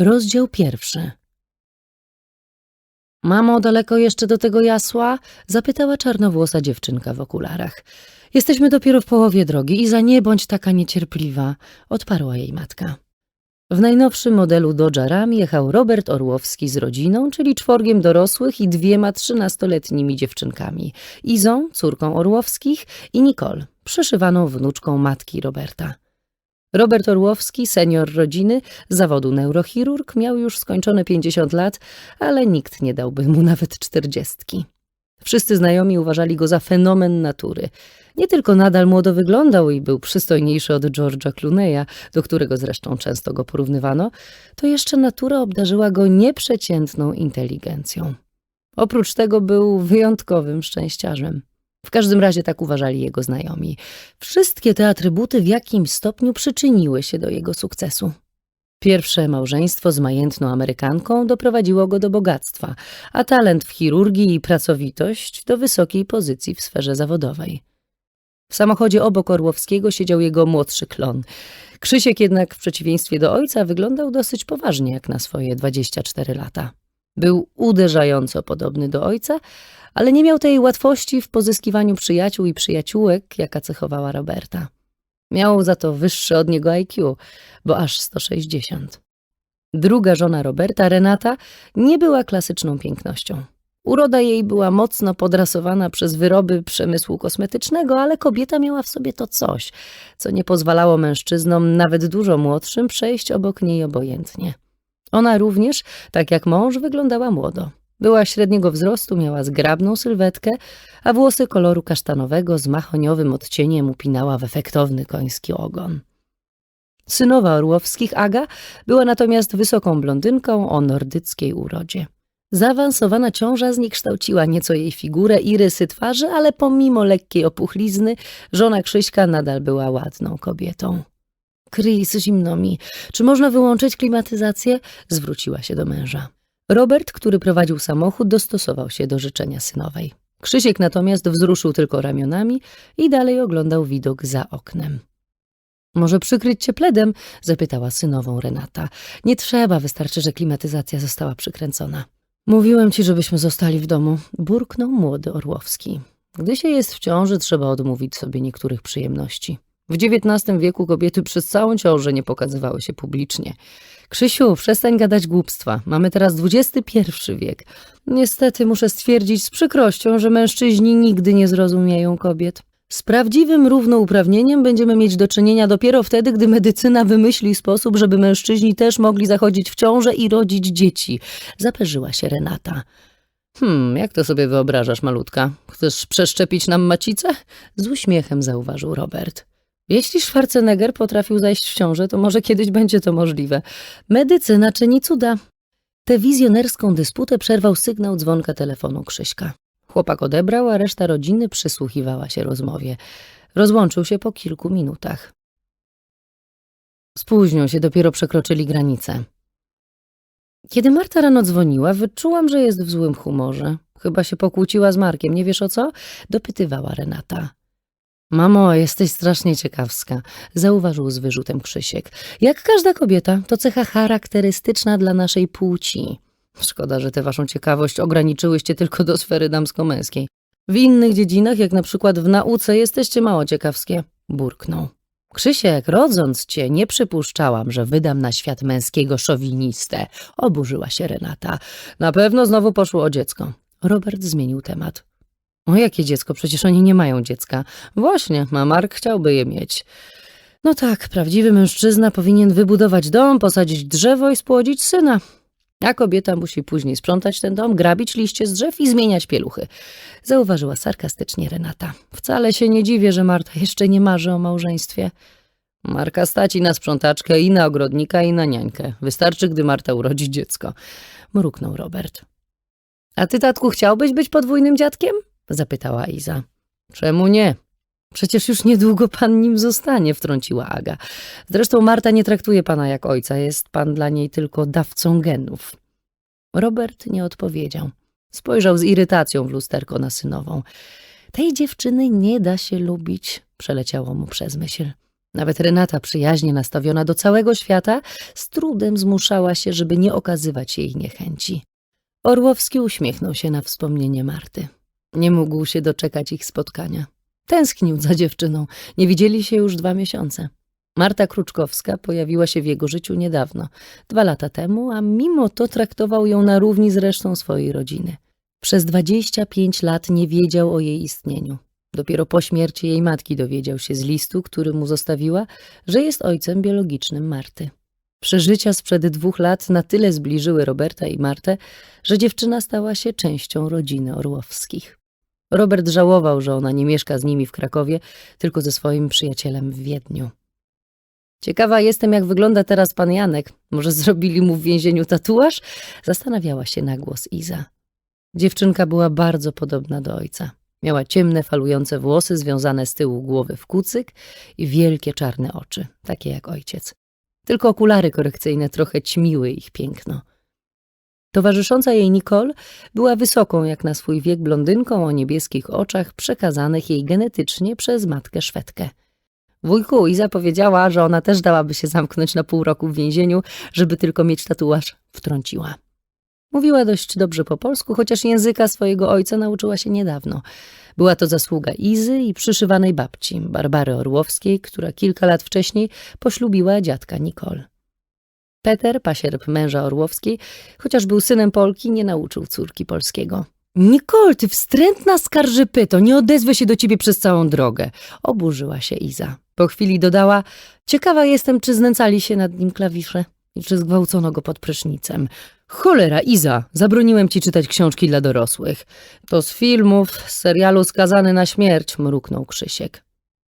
Rozdział pierwszy. Mamo, daleko jeszcze do tego jasła? Zapytała czarnowłosa dziewczynka w okularach. Jesteśmy dopiero w połowie drogi i za nie bądź taka niecierpliwa, odparła jej matka. W najnowszym modelu Dodge'a Ram jechał Robert Orłowski z rodziną, czyli czworgiem dorosłych i dwiema trzynastoletnimi dziewczynkami. Izą, córką Orłowskich i Nicole, przyszywaną wnuczką matki Roberta. Robert Orłowski, senior rodziny, zawodu neurochirurg, miał już skończone 50 lat, ale nikt nie dałby mu nawet czterdziestki. Wszyscy znajomi uważali go za fenomen natury. Nie tylko nadal młodo wyglądał i był przystojniejszy od George'a Clooney'a, do którego zresztą często go porównywano, to jeszcze natura obdarzyła go nieprzeciętną inteligencją. Oprócz tego był wyjątkowym szczęściarzem. W każdym razie tak uważali jego znajomi. Wszystkie te atrybuty w jakimś stopniu przyczyniły się do jego sukcesu. Pierwsze małżeństwo z majętną Amerykanką doprowadziło go do bogactwa, a talent w chirurgii i pracowitość do wysokiej pozycji w sferze zawodowej. W samochodzie obok Orłowskiego siedział jego młodszy klon. Krzysiek jednak w przeciwieństwie do ojca wyglądał dosyć poważnie jak na swoje 24 lata. Był uderzająco podobny do ojca, ale nie miał tej łatwości w pozyskiwaniu przyjaciół i przyjaciółek, jaka cechowała Roberta. Miał za to wyższe od niego IQ, bo aż 160. Druga żona Roberta, Renata, nie była klasyczną pięknością. Uroda jej była mocno podrasowana przez wyroby przemysłu kosmetycznego, ale kobieta miała w sobie to coś, co nie pozwalało mężczyznom, nawet dużo młodszym, przejść obok niej obojętnie. Ona również, tak jak mąż, wyglądała młodo. Była średniego wzrostu, miała zgrabną sylwetkę, a włosy koloru kasztanowego z mahoniowym odcieniem upinała w efektowny koński ogon. Synowa Orłowskich, Aga, była natomiast wysoką blondynką o nordyckiej urodzie. Zaawansowana ciąża zniekształciła nieco jej figurę i rysy twarzy, ale pomimo lekkiej opuchlizny, żona Krzyśka nadal była ładną kobietą. Zimno mi. Czy można wyłączyć klimatyzację? Zwróciła się do męża. Robert, który prowadził samochód, dostosował się do życzenia synowej. Krzysiek natomiast wzruszył tylko ramionami i dalej oglądał widok za oknem. Może przykryć cię pledem? zapytała synową Renata. Nie trzeba, wystarczy, że klimatyzacja została przykręcona. Mówiłem ci, żebyśmy zostali w domu, burknął młody Orłowski. Gdy się jest w ciąży, trzeba odmówić sobie niektórych przyjemności. W XIX wieku kobiety przez całą ciążę nie pokazywały się publicznie. Krzysiu, przestań gadać głupstwa. Mamy teraz XXI wiek. Niestety muszę stwierdzić z przykrością, że mężczyźni nigdy nie zrozumieją kobiet. Z prawdziwym równouprawnieniem będziemy mieć do czynienia dopiero wtedy, gdy medycyna wymyśli sposób, żeby mężczyźni też mogli zachodzić w ciążę i rodzić dzieci. Zaperzyła się Renata. Hmm, jak to sobie wyobrażasz, malutka? Chcesz przeszczepić nam macicę? Z uśmiechem zauważył Robert. Jeśli Schwarzenegger potrafił zajść w ciążę, to może kiedyś będzie to możliwe. Medycyna czyni cuda. Tę wizjonerską dysputę przerwał sygnał dzwonka telefonu Krzyśka. Chłopak odebrał, a reszta rodziny przysłuchiwała się rozmowie. Rozłączył się po kilku minutach. Spóźnią się, dopiero przekroczyli granicę. Kiedy Marta rano dzwoniła, wyczułam, że jest w złym humorze. Chyba się pokłóciła z Markiem, nie wiesz o co? Dopytywała Renata. Mamo, jesteś strasznie ciekawska, zauważył z wyrzutem Krzysiek. Jak każda kobieta, to cecha charakterystyczna dla naszej płci. Szkoda, że tę waszą ciekawość ograniczyłyście tylko do sfery damsko-męskiej. W innych dziedzinach, jak na przykład w nauce, jesteście mało ciekawskie, burknął. Krzysiek, rodząc cię, nie przypuszczałam, że wydam na świat męskiego szowinistę. Oburzyła się Renata. Na pewno znowu poszło o dziecko. Robert zmienił temat. O jakie dziecko? Przecież oni nie mają dziecka. Właśnie, a Mark chciałby je mieć. No tak, prawdziwy mężczyzna powinien wybudować dom, posadzić drzewo i spłodzić syna. A kobieta musi później sprzątać ten dom, grabić liście z drzew i zmieniać pieluchy. Zauważyła sarkastycznie Renata. Wcale się nie dziwię, że Marta jeszcze nie marzy o małżeństwie. Marka staci na sprzątaczkę i na ogrodnika i na niańkę. Wystarczy, gdy Marta urodzi dziecko. Mruknął Robert. A ty, tatku, chciałbyś być podwójnym dziadkiem? Zapytała Iza. Czemu nie? Przecież już niedługo pan nim zostanie, wtrąciła Aga. Zresztą Marta nie traktuje pana jak ojca, jest pan dla niej tylko dawcą genów. Robert nie odpowiedział. Spojrzał z irytacją w lusterko na synową. Tej dziewczyny nie da się lubić, przeleciało mu przez myśl. Nawet Renata, przyjaźnie nastawiona do całego świata, z trudem zmuszała się, żeby nie okazywać jej niechęci. Orłowski uśmiechnął się na wspomnienie Marty. Nie mógł się doczekać ich spotkania. Tęsknił za dziewczyną. Nie widzieli się już dwa miesiące. Marta Kruczkowska pojawiła się w jego życiu niedawno, dwa lata temu, a mimo to traktował ją na równi z resztą swojej rodziny. Przez 25 lat nie wiedział o jej istnieniu. Dopiero po śmierci jej matki dowiedział się z listu, który mu zostawiła, że jest ojcem biologicznym Marty. Przeżycia sprzed dwóch lat na tyle zbliżyły Roberta i Martę, że dziewczyna stała się częścią rodziny Orłowskich. Robert żałował, że ona nie mieszka z nimi w Krakowie, tylko ze swoim przyjacielem w Wiedniu. Ciekawa jestem, jak wygląda teraz pan Janek. Może zrobili mu w więzieniu tatuaż? Zastanawiała się na głos Iza. Dziewczynka była bardzo podobna do ojca. Miała ciemne, falujące włosy związane z tyłu głowy w kucyk i wielkie czarne oczy, takie jak ojciec. Tylko okulary korekcyjne trochę ćmiły ich piękno. Towarzysząca jej Nicole była wysoką jak na swój wiek blondynką o niebieskich oczach przekazanych jej genetycznie przez matkę Szwedkę. Wujku, Iza powiedziała, że ona też dałaby się zamknąć na pół roku w więzieniu, żeby tylko mieć tatuaż, wtrąciła. Mówiła dość dobrze po polsku, chociaż języka swojego ojca nauczyła się niedawno. Była to zasługa Izy i przyszywanej babci, Barbary Orłowskiej, która kilka lat wcześniej poślubiła dziadka Nicole. Peter, pasierb męża Orłowskiej, chociaż był synem Polki, nie nauczył córki polskiego. Nicole, ty wstrętna skarżypyto, nie odezwę się do ciebie przez całą drogę. Oburzyła się Iza. Po chwili dodała, ciekawa jestem, czy znęcali się nad nim klawisze i czy zgwałcono go pod prysznicem. Cholera, Iza, zabroniłem ci czytać książki dla dorosłych. To z filmów, z serialu Skazany na śmierć, mruknął Krzysiek.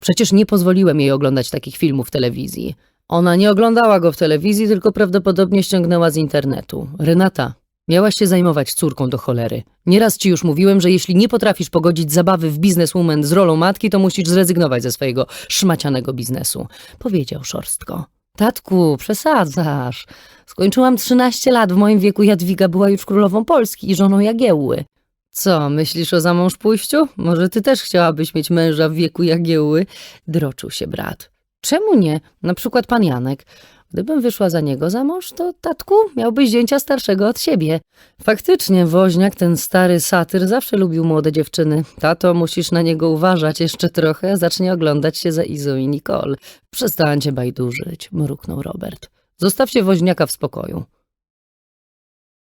Przecież nie pozwoliłem jej oglądać takich filmów w telewizji. Ona nie oglądała go w telewizji, tylko prawdopodobnie ściągnęła z internetu. Renata, miałaś się zajmować córką do cholery. Nieraz ci już mówiłem, że jeśli nie potrafisz pogodzić zabawy w bizneswoman z rolą matki, to musisz zrezygnować ze swojego szmacianego biznesu. Powiedział szorstko. Tatku, przesadzasz. Skończyłam 13 lat, w moim wieku Jadwiga była już królową Polski i żoną Jagiełły. Co, myślisz o zamąż pójściu? Może ty też chciałabyś mieć męża w wieku Jagiełły? Droczył się brat. Czemu nie? Na przykład pan Janek. Gdybym wyszła za niego za mąż, to tatku miałbyś zięcia starszego od siebie. Faktycznie, woźniak, ten stary satyr, zawsze lubił młode dziewczyny. Tato, musisz na niego uważać jeszcze trochę, zacznie oglądać się za Izą i Nicole. Przestańcie bajdurzyć, mruknął Robert. Zostawcie woźniaka w spokoju.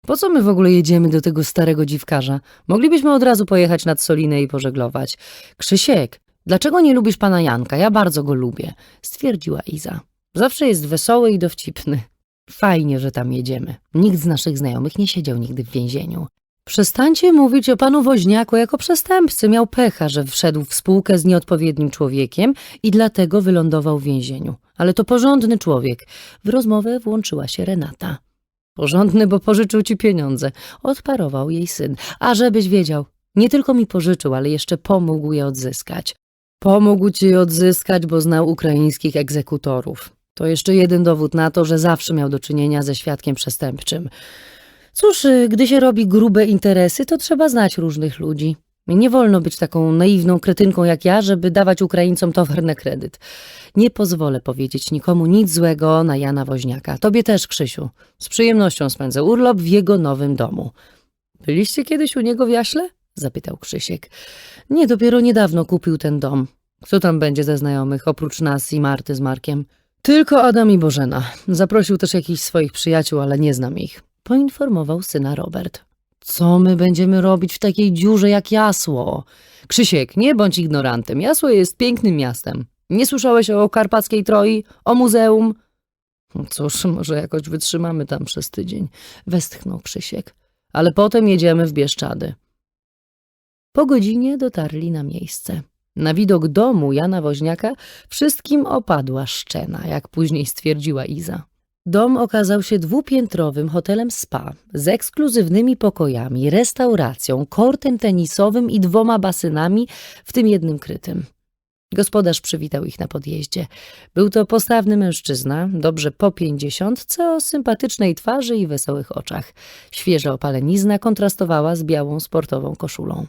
Po co my w ogóle jedziemy do tego starego dziwkarza? Moglibyśmy od razu pojechać nad Solinę i pożeglować. Krzysiek, dlaczego nie lubisz pana Janka? Ja bardzo go lubię, stwierdziła Iza. Zawsze jest wesoły i dowcipny. Fajnie, że tam jedziemy. Nikt z naszych znajomych nie siedział nigdy w więzieniu. Przestańcie mówić o panu woźniaku jako przestępcy. Miał pecha, że wszedł w spółkę z nieodpowiednim człowiekiem i dlatego wylądował w więzieniu. Ale to porządny człowiek. W rozmowę włączyła się Renata. Porządny, bo pożyczył ci pieniądze. Odparował jej syn. A żebyś wiedział, nie tylko mi pożyczył, ale jeszcze pomógł je odzyskać. Pomógł ci odzyskać, bo znał ukraińskich egzekutorów. To jeszcze jeden dowód na to, że zawsze miał do czynienia ze świadkiem przestępczym. Cóż, y, gdy się robi grube interesy, to trzeba znać różnych ludzi. Nie wolno być taką naiwną kretynką jak ja, żeby dawać Ukraińcom towar na kredyt. Nie pozwolę powiedzieć nikomu nic złego na Jana Woźniaka. Tobie też, Krzysiu. Z przyjemnością spędzę urlop w jego nowym domu. Byliście kiedyś u niego w Jaśle? zapytał Krzysiek. Nie, dopiero niedawno kupił ten dom. Kto tam będzie ze znajomych, oprócz nas i Marty z Markiem? Tylko Adam i Bożena. Zaprosił też jakichś swoich przyjaciół, ale nie znam ich. Poinformował syna Robert. Co my będziemy robić w takiej dziurze jak Jasło? Krzysiek, nie bądź ignorantem. Jasło jest pięknym miastem. Nie słyszałeś o karpackiej Troi, o muzeum? Cóż, może jakoś wytrzymamy tam przez tydzień. Westchnął Krzysiek. Ale potem jedziemy w Bieszczady. Po godzinie dotarli na miejsce. Na widok domu Jana Woźniaka wszystkim opadła szczena, jak później stwierdziła Iza. Dom okazał się dwupiętrowym hotelem spa z ekskluzywnymi pokojami, restauracją, kortem tenisowym i dwoma basynami, w tym jednym krytym. Gospodarz przywitał ich na podjeździe. Był to postawny mężczyzna, dobrze po pięćdziesiątce, o sympatycznej twarzy i wesołych oczach. Świeża opalenizna kontrastowała z białą sportową koszulą.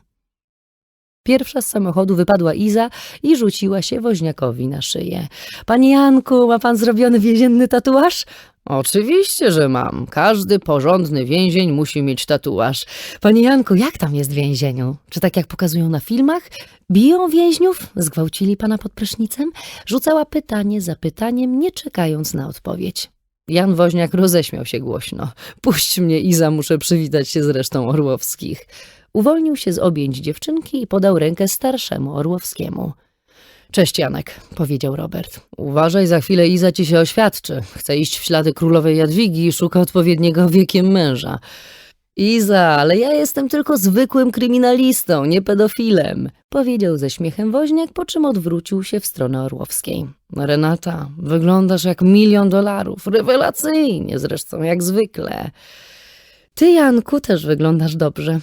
Pierwsza z samochodu wypadła Iza i rzuciła się woźniakowi na szyję. Panie Janku, ma pan zrobiony więzienny tatuaż? Oczywiście, że mam. Każdy porządny więzień musi mieć tatuaż. Panie Janku, jak tam jest w więzieniu? Czy tak jak pokazują na filmach? Biją więźniów? Zgwałcili pana pod prysznicem? Rzucała pytanie za pytaniem, nie czekając na odpowiedź. Jan Woźniak roześmiał się głośno. Puść mnie, Iza, muszę przywitać się z resztą Orłowskich. Uwolnił się z objęć dziewczynki i podał rękę starszemu Orłowskiemu. Cześć Janek, powiedział Robert. Uważaj, za chwilę Iza ci się oświadczy. Chce iść w ślady królowej Jadwigi i szuka odpowiedniego wiekiem męża. Iza, ale ja jestem tylko zwykłym kryminalistą, nie pedofilem, powiedział ze śmiechem woźniak, po czym odwrócił się w stronę Orłowskiej. Renata, wyglądasz jak milion dolarów, rewelacyjnie zresztą, jak zwykle. Ty, Janku, też wyglądasz dobrze.